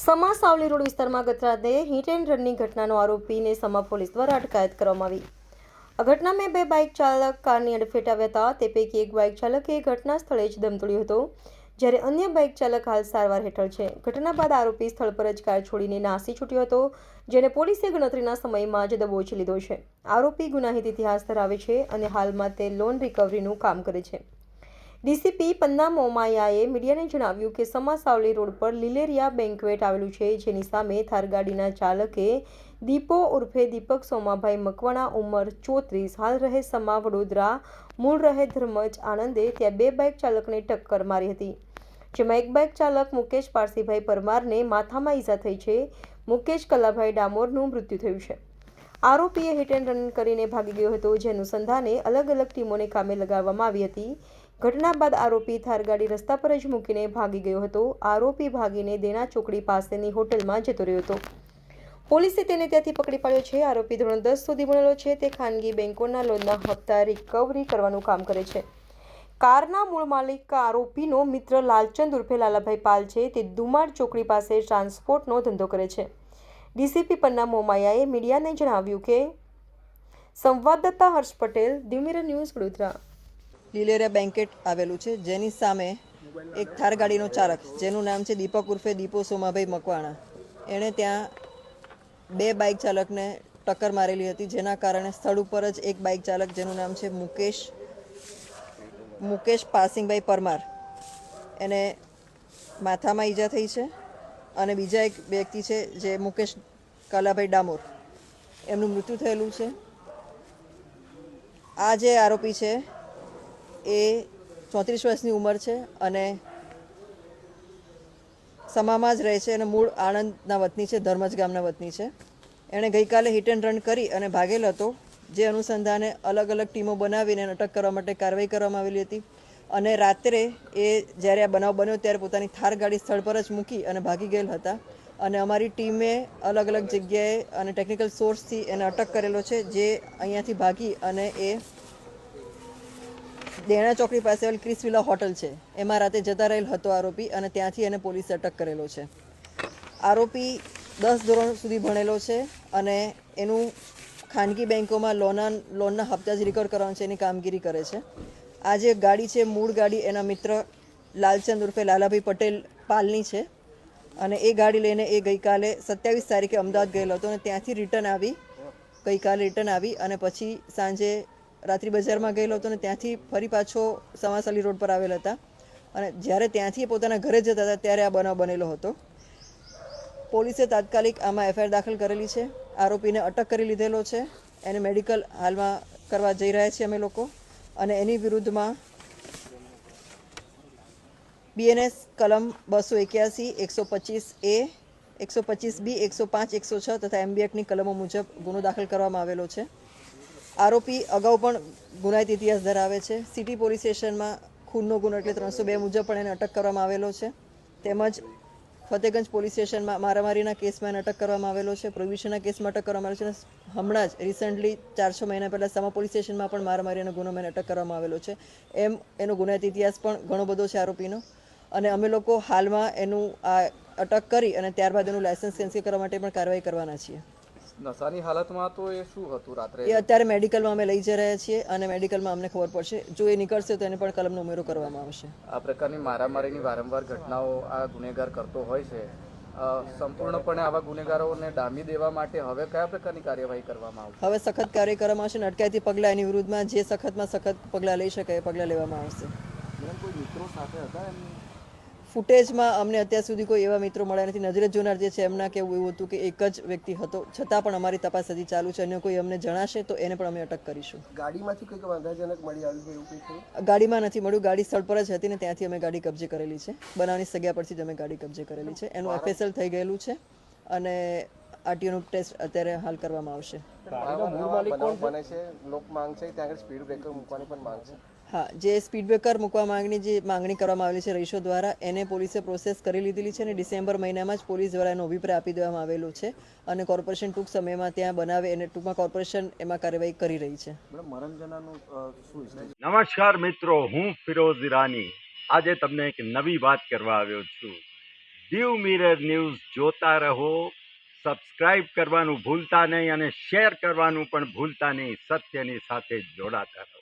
સમા Savli road વિસ્તારમાં ગત રાતે હિટ એન્ડ રનની ઘટનાનો આરોપીને સમા પોલીસ દ્વારા અટકાયત કરવામાં આવી. આ ઘટનામાં બે બાઇક ચાલક કારની અડફેટ આવ્યા હતા. તે પૈકી એક બાઇક ચાલકે ઘટના સ્થળે જ દમ તોડ્યો હતો, જ્યારે અન્ય બાઇક ચાલક હાલ સારવાર હેઠળ છે. ઘટના બાદ આરોપી સ્થળ પર જ કાર છોડીને નાસી છૂટ્યો હતો, જેને પોલીસે ગણતરીના સમયમાં જ દબોચી લીધો છે. આરોપી ગુનાહિત ઇતિહાસ ધરાવે છે અને હાલમાં તે લોન રિકવરીનું કામ કરે છે. ડીસીપી પન્ના મોમાયાએ મીડિયાને જણાવ્યું કે સમા સાવલી રોડ પર લીલેરિયા બેન્કવેટ આવેલું છે, જેની સામે થાર ગાડીના ચાલકે દીપો ઉર્ફે દીપક સોમાભાઈ મકવાણા ઉંમર ચોત્રીસ, હાલ રહે સમા વડોદરા, મૂળ રહે ધર્મજ આનંદે ત્યાં બે બાઇક ચાલકને ટક્કર મારી હતી. જેમાં એક બાઇક ચાલક મુકેશ પારસીભાઈ પરમારને માથામાં ઈજા થઈ છે. મુકેશ કલાભાઈ ડામોરનું મૃત્યુ થયું છે. આરોપીએ હિટ એન્ડ રન કરીને ભાગી ગયો હતો, જેનું સંધાને અલગ અલગ ટીમોને કામે લગાવવામાં આવી હતી. ઘટના બાદ આરોપી થાર ગાડી રસ્તા પર જ મૂકીને ભાગી ગયો હતો. આરોપી ભાગીને દેના ચોકડી પાસેની હોટલમાં જતો રહ્યો હતો. પોલીસે તેને ત્યાંથી પકડી પાડ્યો છે. આરોપી ધોરણ દસ સુધી ભણેલો છે. તે ખાનગી બેંકોના લોનના હપ્તા રિકવરી કરવાનું કામ કરે છે. કારના મૂળ માલિક આરોપીનો મિત્ર લાલચંદ ઉર્ફે લાલાભાઈ પાલ છે. તે દુમાડ ચોકડી પાસે ટ્રાન્સપોર્ટનો ધંધો કરે છે. ડીસીપી પન્ના મોમાયાએ મીડિયાને જણાવ્યું કે સંવાદદાતા હર્ષ પટેલ દિમિર ન્યૂઝ વડોદરા. લીલેરિયા બેન્કેટ આવેલું છે. જેની સામે એક થાર ગાડીનો ચાલક, જેનું નામ છે દીપક ઉર્ફે દીપો સોમાભાઈ મકવાણા. એણે ત્યાં બે બાઇક ચાલકને ટક્કર મારેલી હતી, જેના કારણે સ્થળ ઉપર જ એક બાઇક ચાલક, જેનું નામ છે મુકેશ મુકેશ પાસિંગભાઈ પરમાર. એને માથામાં ઈજા થઈ છે અને બીજા એક વ્યક્તિ છે, જે મુકેશ કલાભાઈ ડામોર. એમનું મૃત્યુ થયેલું છે. આ જે આરોપી છે એ ચોત્રીસ વર્ષની ઉંમર છે અને સમામાં જ રહે છે અને મૂળ આણંદના વતની છે, ધર્મજ ગામના વતની છે. એણે ગઈકાલે હિટ એન્ડ રન કરી અને ભાગેલ હતો, જે અનુસંધાને અલગ અલગ ટીમો બનાવીને અટક કરવા માટે કાર્યવાહી કરવામાં આવેલી હતી. અને રાત્રે એ જ્યારે આ બનાવ બન્યો ત્યારે પોતાની થાર ગાડી સ્થળ પર જ મૂકી અને ભાગી ગયેલ હતા. અને અમારી ટીમે અલગ અલગ જગ્યાએ અને ટેકનિકલ સોર્સથી એને અટક કરેલો છે, જે અહીંયાથી ભાગી અને એ દેણા ચોકડી પાસે આવેલ ક્રિસ વિલા હોટલ છે. એમાં રાતે જતા રહેલ હતો આરોપી અને ત્યાંથી એને પોલીસે અટક કરેલો છે. આરોપી દસ ધોરણ સુધી ભણેલો છે અને એનું ખાનગી બેન્કોમાં લોના લોનના હપ્તા જ રિકવર કરવાનું છે એની કામગીરી કરે છે. આ જે ગાડી છે, મૂળ ગાડી એના મિત્ર લાલચંદ ઉર્ફે લાલાભાઈ પટેલ પાલની છે અને એ ગાડી લઈને એ ગઈકાલે સત્યાવીસ તારીખે અમદાવાદ ગયેલો હતો અને ત્યાંથી રિટર્ન આવી, ગઈકાલે રિટર્ન આવી અને પછી સાંજે રાત્રિ બજારમાં ગયેલો હતો અને ત્યાંથી ફરી પાછો સમાસાલી રોડ પર આવેલા હતા. અને જ્યારે ત્યાંથી પોતાના ઘરે જતા હતા, ત્યારે આ બનાવ બનેલો હતો. પોલીસે તાત્કાલિક આમાં એફઆઈઆર દાખલ કરેલી છે. આરોપીને અટક કરી લીધેલો છે. એને મેડિકલ હાલમાં કરવા જઈ રહ્યા છીએ અમે લોકો. અને એની વિરુદ્ધમાં બીએનએસ કલમ બસો એક્યાસી, એકસો પચીસ એ, એકસો પચીસ બી, એકસો પાંચ, એકસો છ તથા એમબી એક્ટની કલમો મુજબ ગુનો દાખલ કરવામાં આવેલો છે. આરોપી અગાઉ પણ ગુનાહિત ઇતિહાસ ધરાવે છે. સિટી પોલીસ સ્ટેશનમાં ખૂનનો ગુનો એટલે ત્રણસો બે મુજબ પણ એને અટક કરવામાં આવેલો છે. તેમજ ફતેગંજ પોલીસ સ્ટેશનમાં મારામારીના કેસમાં એને અટક કરવામાં આવેલો છે. પ્રોહિબિશનના કેસમાં અટક કરવામાં આવેલો છે હમણાં જ રિસન્ટલી ચાર છ મહિના પહેલાં સમા પોલીસ સ્ટેશનમાં પણ મારામારીનો ગુનો એને અટક કરવામાં આવેલો છે. એમ એનો ગુનાહિત ઇતિહાસ પણ ઘણો બધો છે આરોપીનો. અને અમે લોકો હાલમાં એનું આ અટક કરી અને ત્યારબાદ એનું લાયસન્સ કેન્સલ કરવા માટે પણ કાર્યવાહી કરવાના છીએ. નશાની હાલતમાં તો એ શું હતું રાત્રે? એ અત્યારે મેડિકલમાં અમે લઈ જઈ રહ્યા છીએ અને મેડિકલમાં અમને ખબર પડશે. જો એ નીકળશે તો એને પણ કલમનો ઉમેરો કરવામાં આવશે. આ પ્રકારની મારામારીની વારંવાર ઘટનાઓ આ ગુનેગાર કરતો હોય છે. સંપૂર્ણપણે આવા ગુનેગારોને ડામી દેવા માટે હવે કયા પ્રકારની કાર્યવાહી કરવામાં આવશે? હવે સખત કાર્ય કરવામાં આવશે અને અટકાયતી પગલાં એની વિરુદ્ધમાં જે સખતમાં સખત પગલાં લઈ શકે એ પગલાં લેવામાં આવશે. ફૂટેજમાં અમને અત્યાર સુધી કોઈ એવા મિત્રો મળ્યા નથી. નજરે જોનાર જે છે એમના કેવું એવું હતું કે એક જ વ્યક્તિ હતો. છતાં પણ અમારી તપાસ હજી ચાલુ છે. અન્ય કોઈ અમને જણાશે તો એને પણ અમે અટક કરીશું. ગાડીમાંથી કંઈક વાંધાજનક મળી આવ્યું એવું કંઈક ગાડીમાં નથી મળ્યું. ગાડી સ્થળ પર જ હતી ને ત્યાંથી અમે ગાડી કબજે કરેલી છે. બનાવની સગ્યા પરથી જ અમે ગાડી કબજે કરેલી છે. એનું એફએસએલ થઈ ગયેલું છે અને આરટીઓનું ટેસ્ટ અત્યારે હાલ કરવામાં આવશે. કોણ બને છે લોક માંગ છે ત્યાં આગળ સ્પીડ બ્રેકર મૂકવાની પણ માંગ છે હા જે સ્પીડ બ્રેકર મૂકવા માંગણી જે માંગણી કરવામાં આવેલી છે રહીશો દ્વારા એને પોલીસે પ્રોસેસ કરી લીધેલી છે અને ડિસેમ્બર મહિનામાં જ પોલીસ દ્વારા એનો અભિપ્રાય આપી દેવામાં આવેલો છે અને કોર્પોરેશન ટૂંક સમયમાં ત્યાં બનાવે અને ટૂંકમાં કોર્પોરેશન એમાં કાર્યવાહી કરી રહી છે? નમસ્કાર મિત્રો હું ફિરોઝ ઈરાની. આજે તમને એક નવી વાત કરવા આવ્યો છું. દીવ મિરર ન્યૂઝ જોતા રહો સબસ્ક્રાઇબ કરવાનું ભૂલતા નહીં અને શેર કરવાનું પણ ભૂલતા નહીં સત્યની સાથે જોડાતા રહો.